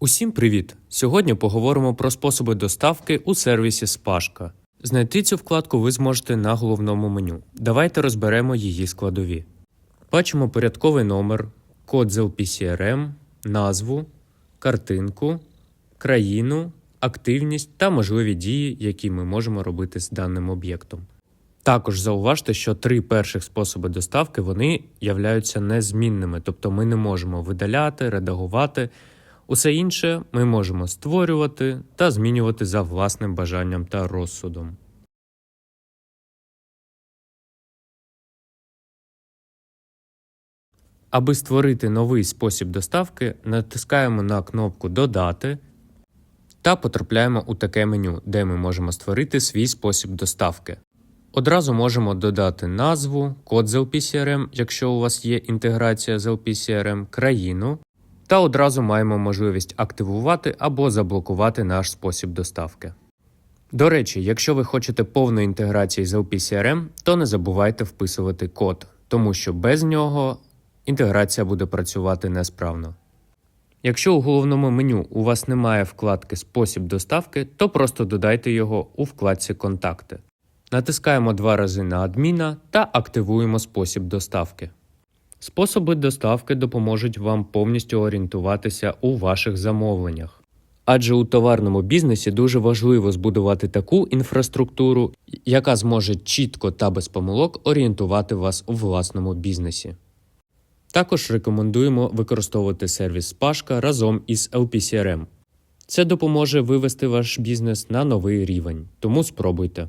Усім привіт! Сьогодні поговоримо про способи доставки у сервісі Спашка. Знайти цю вкладку ви зможете на головному меню. Давайте розберемо її складові. Бачимо порядковий номер, код з LPCRM, назву, картинку, країну, активність та можливі дії, які ми можемо робити з даним об'єктом. Також зауважте, що три перших способи доставки вони являються незмінними, тобто ми не можемо видаляти, редагувати. Усе інше ми можемо створювати та змінювати за власним бажанням та розсудом. Аби створити новий спосіб доставки, натискаємо на кнопку Додати та потрапляємо у таке меню, де ми можемо створити свій спосіб доставки. Одразу можемо додати назву, код з LPCRM, якщо у вас є інтеграція з LPCRM, країну, та одразу маємо можливість активувати або заблокувати наш спосіб доставки. До речі, якщо ви хочете повної інтеграції з LPCRM, то не забувайте вписувати код, тому що без нього інтеграція буде працювати несправно. Якщо у головному меню у вас немає вкладки Спосіб доставки, то просто додайте його у вкладці Контакти. Натискаємо два рази на адміна та активуємо спосіб доставки. Способи доставки допоможуть вам повністю орієнтуватися у ваших замовленнях. Адже у товарному бізнесі дуже важливо збудувати таку інфраструктуру, яка зможе чітко та без помилок орієнтувати вас у власному бізнесі. Також рекомендуємо використовувати сервіс Пашка разом із LPCRM. Це допоможе вивести ваш бізнес на новий рівень, тому спробуйте.